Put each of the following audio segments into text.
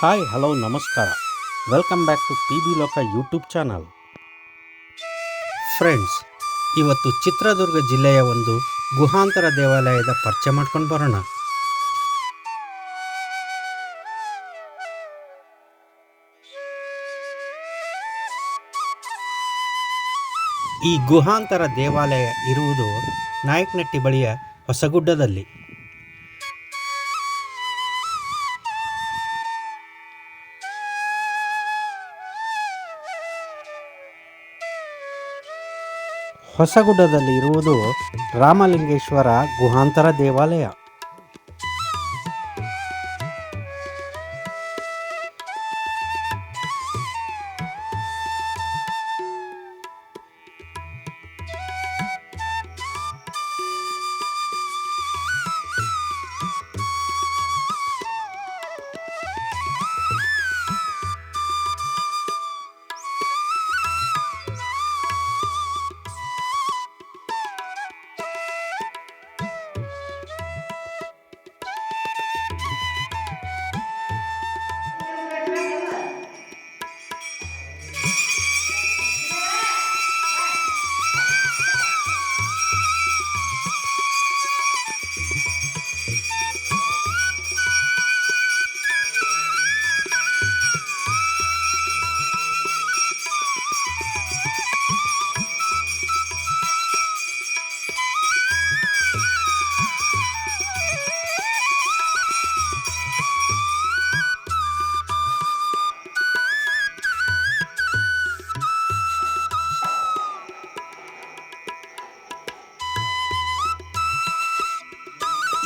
Hi hello ನಮಸ್ಕಾರ welcome back to P B Loka YouTube channel friends ಇವತ್ತು ಚಿತ್ರದುರ್ಗ ಜಿಲ್ಲೆಯ ಒಂದು ಗುಹಾಂತರ ದೇವಾಲಯದ ಪರಿಚಯ ಮಾಡ್ಕೊಂಡು ಬರೋಣ. ಈ ಗುಹಾಂತರ ದೇವಾಲಯ ಇರುವುದು ನಾಯಕನಟ್ಟಿ ಬಳಿಯ ಹೊಸಗುಡ್ಡದಲ್ಲಿ. ಹೊಸಗುಡ್ಡದಲ್ಲಿ ಇರುವುದು ರಾಮಲಿಂಗೇಶ್ವರ ಗುಹಾಂತರ ದೇವಾಲಯ.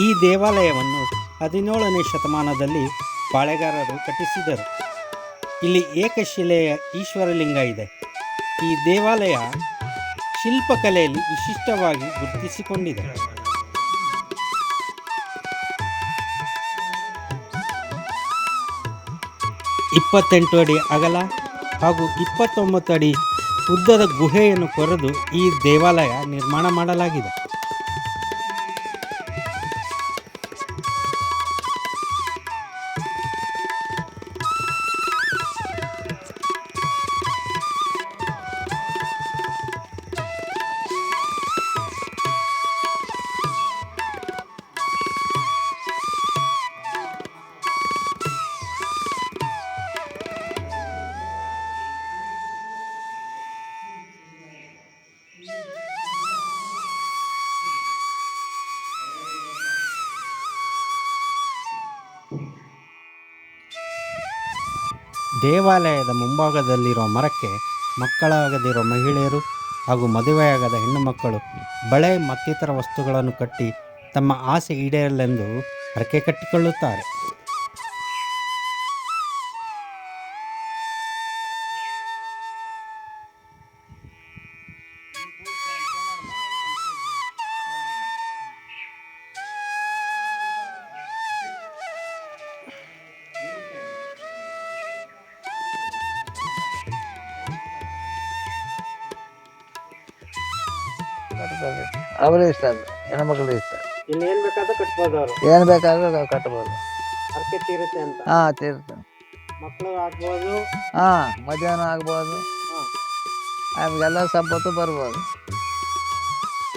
ಈ ದೇವಾಲಯವನ್ನು ಹದಿನೇಳನೇ ಶತಮಾನದಲ್ಲಿ ಪಾಳೆಗಾರರು ಕಟ್ಟಿಸಿದರು. ಇಲ್ಲಿ ಏಕಶಿಲೆಯ ಈಶ್ವರಲಿಂಗ ಇದೆ. ಈ ದೇವಾಲಯ ಶಿಲ್ಪಕಲೆಯಲ್ಲಿ ವಿಶಿಷ್ಟವಾಗಿ ಗುರುತಿಸಿಕೊಂಡಿದೆ. ಇಪ್ಪತ್ತೆಂಟು ಅಡಿ ಅಗಲ ಹಾಗೂ ಇಪ್ಪತ್ತೊಂಬತ್ತು ಅಡಿ ಉದ್ದದ ಗುಹೆಯನ್ನು ಕೊರೆದು ಈ ದೇವಾಲಯ ನಿರ್ಮಾಣ ಮಾಡಲಾಗಿದೆ. ದೇವಾಲಯದ ಮುಂಭಾಗದಲ್ಲಿರುವ ಮರಕ್ಕೆ ಮಕ್ಕಳಾಗದಿರೋ ಮಹಿಳೆಯರು ಹಾಗೂ ಮದುವೆಯಾಗದ ಹೆಣ್ಣು ಮಕ್ಕಳು ಬಳೆ ಮತ್ತಿತರ ವಸ್ತುಗಳನ್ನು ಕಟ್ಟಿ ತಮ್ಮ ಆಸೆ ಈಡೇರಲೆಂದು ಹರಕೆ ಕಟ್ಟಿಕೊಳ್ಳುತ್ತಾರೆ. ಕಟ್ತಾರೆ ಅವರೇ ಇಷ್ಟ ಅದು ಹೆಣ್ಮಕ್ಳು ಇಷ್ಟ ಇಲ್ಲಿ ಏನು ಬೇಕಾದ್ರೂ ಕಟ್ಬೋದು ಅವರು. ಏನು ಬೇಕಾದ್ರೂ ನಾವು ಕಟ್ಬೋದು. ಹರಕೆ ತೀರುತ್ತೆ ಅಂತ. ಹಾಂ ಮಕ್ಕಳು ಆಗ್ಬೋದು. ಹಾಂ ಮಧ್ಯಾಹ್ನ ಆಗ್ಬೋದು. ಆಮೇಲೆಲ್ಲ ಸಂಪತ್ತು ಬರ್ಬೋದು.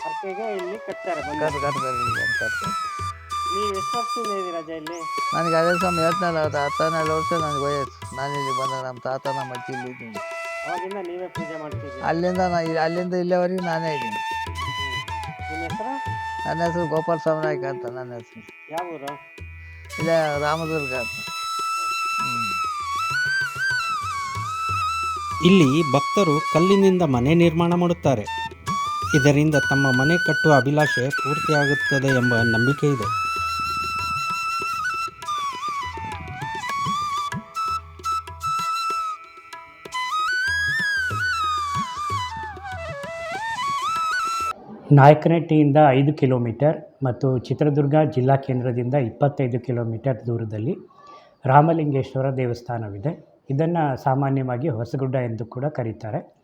ಹರಕೆಗೆ ಇಲ್ಲಿ ಕಟ್ತಾರೆ ಕಟ್ ಕಟ್ತಾರೆ ಇಲ್ಲಿ ಬಂದು ಕಟ್ತಾರೆ ನೀವು ಎಷ್ಟು ವರ್ಷದಿಂದ ಇದ್ದೀರಾ ರಜೆ ಇಲ್ಲಿ? ನನಗೆ ಅದೇ ಸಮಯ ಹೇಳ್ತಾನಲ್ಲ ಅದು ಹತ್ತು ಹನ್ನೆರಡು ವರ್ಷ ನನಗೆ ವಯಸ್ಸು. ನಾನು ಇಲ್ಲಿ ಬಂದಾಗ ನಮ್ಮ ತಾತ ನಮ್ಮ ಅಜ್ಜಿ ಇಲ್ಲಿ ಇದ್ದೀನಿ ಅವಾಗಿಂದ ನೀವೇ ಪೂಜೆ ಮಾಡ್ತಿದ್ದೀರಿ. ಅಲ್ಲಿಂದ ನಾ ಅಲ್ಲಿಂದ ಇಲ್ಲಿವರೆಗೆ ನಾನೇ ಇದ್ದೀನಿ. ನಿಮ್ಮ ಹೆಸರು? ನನ್ನ ಹೆಸರು ಗೋಪಾಲ ಸ್ವಾಮಿ ನಾಯ್ಕ ಅಂತ ನನ್ನ ಹೆಸರು. ಊರು? ಇಲ್ಲೇ ರಾಮದುರ್ಗ ಅಂತ. ಇಲ್ಲಿ ಭಕ್ತರು ಕಲ್ಲಿನಿಂದ ಮನೆ ನಿರ್ಮಾಣ ಮಾಡುತ್ತಾರೆ. ಇದರಿಂದ ತಮ್ಮ ಮನೆ ಕಟ್ಟುವ ಅಭಿಲಾಷೆ ಪೂರ್ತಿಯಾಗುತ್ತದೆ ಎಂಬ ನಂಬಿಕೆ ಇದೆ. ನಾಯಕನಹಟ್ಟಿಯಿಂದ ಐದು ಕಿಲೋಮೀಟರ್ ಮತ್ತು ಚಿತ್ರದುರ್ಗ ಜಿಲ್ಲಾ ಕೇಂದ್ರದಿಂದ ಇಪ್ಪತ್ತೈದು ಕಿಲೋಮೀಟರ್ ದೂರದಲ್ಲಿ ರಾಮಲಿಂಗೇಶ್ವರ ದೇವಸ್ಥಾನವಿದೆ. ಇದನ್ನು ಸಾಮಾನ್ಯವಾಗಿ ಹೊಸಗುಡ್ಡ ಎಂದು ಕೂಡ ಕರೀತಾರೆ.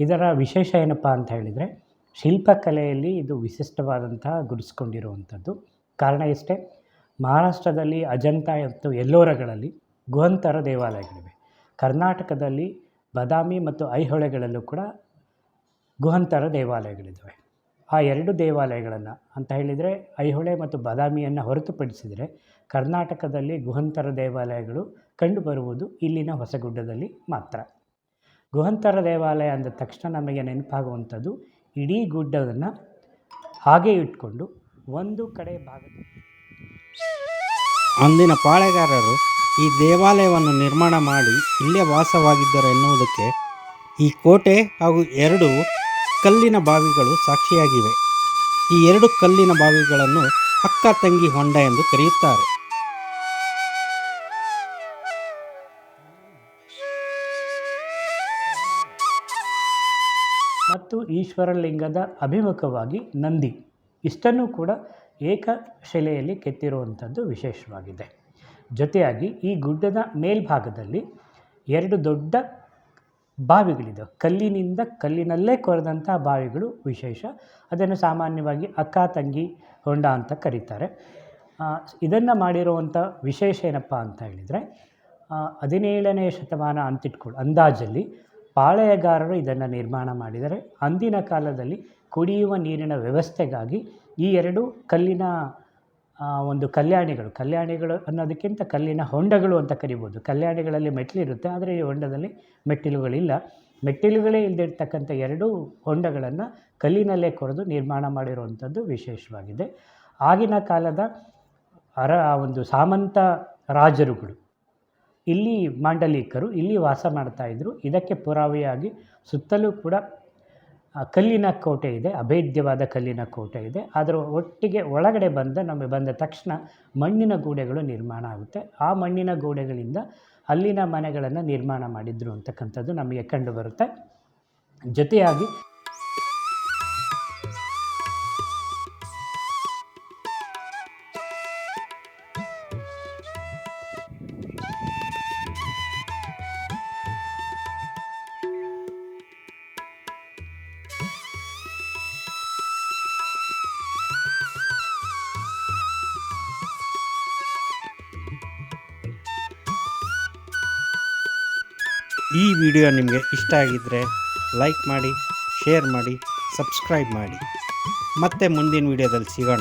ಇದರ ವಿಶೇಷ ಏನಪ್ಪ ಅಂತ ಹೇಳಿದರೆ, ಶಿಲ್ಪಕಲೆಯಲ್ಲಿ ಇದು ವಿಶಿಷ್ಟವಾದಂತಹ ಗುರುಸ್ಕೊಂಡಿರುವಂಥದ್ದು ಕಾರಣ ಇಷ್ಟೇ ಮಹಾರಾಷ್ಟ್ರದಲ್ಲಿ ಅಜಂತ ಮತ್ತು ಎಲ್ಲೋರಗಳಲ್ಲಿ ಗುಹಂತರ ದೇವಾಲಯಗಳಿವೆ. ಕರ್ನಾಟಕದಲ್ಲಿ ಬದಾಮಿ ಮತ್ತು ಐಹೊಳೆಗಳಲ್ಲೂ ಕೂಡ ಗುಹಂತರ ದೇವಾಲಯಗಳಿದ್ದಾವೆ. ಆ ಎರಡು ದೇವಾಲಯಗಳನ್ನು ಅಂತ ಹೇಳಿದರೆ ಐಹೊಳೆ ಮತ್ತು ಬಾದಾಮಿಯನ್ನು ಹೊರತುಪಡಿಸಿದರೆ ಕರ್ನಾಟಕದಲ್ಲಿ ಗುಹಂತರ ದೇವಾಲಯಗಳು ಕಂಡುಬರುವುದು ಇಲ್ಲಿನ ಹೊಸಗುಡ್ಡದಲ್ಲಿ ಮಾತ್ರ. ಗುಹಂತರ ದೇವಾಲಯ ಅಂದ ತಕ್ಷಣ ನಮಗೆ ನೆನಪಾಗುವಂಥದ್ದು ಇಡೀ ಗುಡ್ಡವನ್ನು ಹಾಗೆ ಇಟ್ಕೊಂಡು ಒಂದು ಕಡೆ ಭಾಗ ಅಂದಿನ ಪಾಳೆಗಾರರು ಈ ದೇವಾಲಯವನ್ನು ನಿರ್ಮಾಣ ಮಾಡಿ ಇಲ್ಲೇ ವಾಸವಾಗಿದ್ದರು ಎನ್ನುವುದಕ್ಕೆ ಈ ಕೋಟೆ ಹಾಗೂ ಎರಡು ಕಲ್ಲಿನ ಬಾವಿಗಳು ಸಾಕ್ಷಿಯಾಗಿವೆ. ಈ ಎರಡು ಕಲ್ಲಿನ ಬಾವಿಗಳನ್ನು ಅಕ್ಕ ತಂಗಿ ಹೊಂಡ ಎಂದು ಕರೆಯುತ್ತಾರೆ. ಮತ್ತು ಈಶ್ವರಲಿಂಗದ ಅಭಿಮುಖವಾಗಿ ನಂದಿ. ಇಷ್ಟನ್ನು ಕೂಡ ಏಕ ಶಿಲೆಯಲ್ಲಿ ಕೆತ್ತಿರುವಂಥದ್ದು ವಿಶೇಷವಾಗಿದೆ. ಜೊತೆಯಾಗಿ ಈ ಗುಡ್ಡದ ಮೇಲ್ಭಾಗದಲ್ಲಿ ಎರಡು ದೊಡ್ಡ ಬಾವಿಗಳಿದ್ದಾವೆ ಕಲ್ಲಿನಿಂದ ಕಲ್ಲಿನಲ್ಲೇ ಕೊರೆದಂಥ ಬಾವಿಗಳು ವಿಶೇಷ. ಅದನ್ನು ಸಾಮಾನ್ಯವಾಗಿ ಅಕ್ಕ, ತಂಗಿ, ಹೊಂಡ ಅಂತ ಕರೀತಾರೆ. ಇದನ್ನು ಮಾಡಿರುವಂಥ ವಿಶೇಷ ಏನಪ್ಪ ಅಂತ ಹೇಳಿದರೆ ಹದಿನೇಳನೇ ಶತಮಾನ ಅಂತಿಟ್ಕೊಳ್ಳಿ ಅಂದಾಜಲ್ಲಿ ಪಾಳೆಯಗಾರರು ಇದನ್ನು ನಿರ್ಮಾಣ ಮಾಡಿದರೆ, ಅಂದಿನ ಕಾಲದಲ್ಲಿ ಕುಡಿಯುವ ನೀರಿನ ವ್ಯವಸ್ಥೆಗಾಗಿ ಈ ಎರಡು ಕಲ್ಲಿನ ಒಂದು ಕಲ್ಯಾಣಿಗಳು. ಕಲ್ಯಾಣಿಗಳು ಅನ್ನೋದಕ್ಕಿಂತ ಕಲ್ಲಿನ ಹೊಂಡಗಳು ಅಂತ ಕರಿಬೋದು. ಕಲ್ಯಾಣಿಗಳಲ್ಲಿ ಮೆಟ್ಟಿಲಿರುತ್ತೆ ಆದರೆ ಈ ಹೊಂಡದಲ್ಲಿ ಮೆಟ್ಟಿಲುಗಳಿಲ್ಲ. ಮೆಟ್ಟಿಲುಗಳೇ ಇಲ್ಲದಿರ್ತಕ್ಕಂಥ ಎರಡು ಹೊಂಡಗಳನ್ನು ಕಲ್ಲಿನಲ್ಲೇ ಕೊರೆದು ನಿರ್ಮಾಣ ಮಾಡಿರುವಂಥದ್ದು ವಿಶೇಷವಾಗಿದೆ. ಆಗಿನ ಕಾಲದ ಅರ ಒಂದು ಸಾಮಂತ ರಾಜರುಗಳು, ಇಲ್ಲಿ ಮಾಂಡಲೀಕರು, ಇಲ್ಲಿ ವಾಸ ಮಾಡ್ತಾಯಿದ್ರು ಇದಕ್ಕೆ ಪುರಾವೆಯಾಗಿ ಸುತ್ತಲೂ ಕೂಡ ಕಲ್ಲಿನ ಕೋಟೆ ಇದೆ, ಅಭೇದ್ಯವಾದ ಕಲ್ಲಿನ ಕೋಟೆ ಇದೆ. ಅದರ ಒಟ್ಟಿಗೆ ಒಳಗಡೆ ಬಂದ ನಮಗೆ ಬಂದ ತಕ್ಷಣ ಮಣ್ಣಿನ ಗೋಡೆಗಳು ನಿರ್ಮಾಣ ಆಗುತ್ತೆ. ಆ ಮಣ್ಣಿನ ಗೋಡೆಗಳಿಂದ ಅಲ್ಲಿನ ಮನೆಗಳನ್ನು ನಿರ್ಮಾಣ ಮಾಡಿದ್ರು ಅಂತಕ್ಕಂಥದ್ದು ನಮಗೆ ಕಂಡುಬರುತ್ತೆ ಜೊತೆಯಾಗಿ ಈ ವಿಡಿಯೋ ನಿಮಗೆ ಇಷ್ಟ ಆಗಿದ್ದರೆ ಲೈಕ್ ಮಾಡಿ, ಶೇರ್ ಮಾಡಿ, ಸಬ್ಸ್ಕ್ರೈಬ್ ಮಾಡಿ. ಮತ್ತೆ ಮುಂದಿನ ವಿಡಿಯೋದಲ್ಲಿ ಸಿಗೋಣ.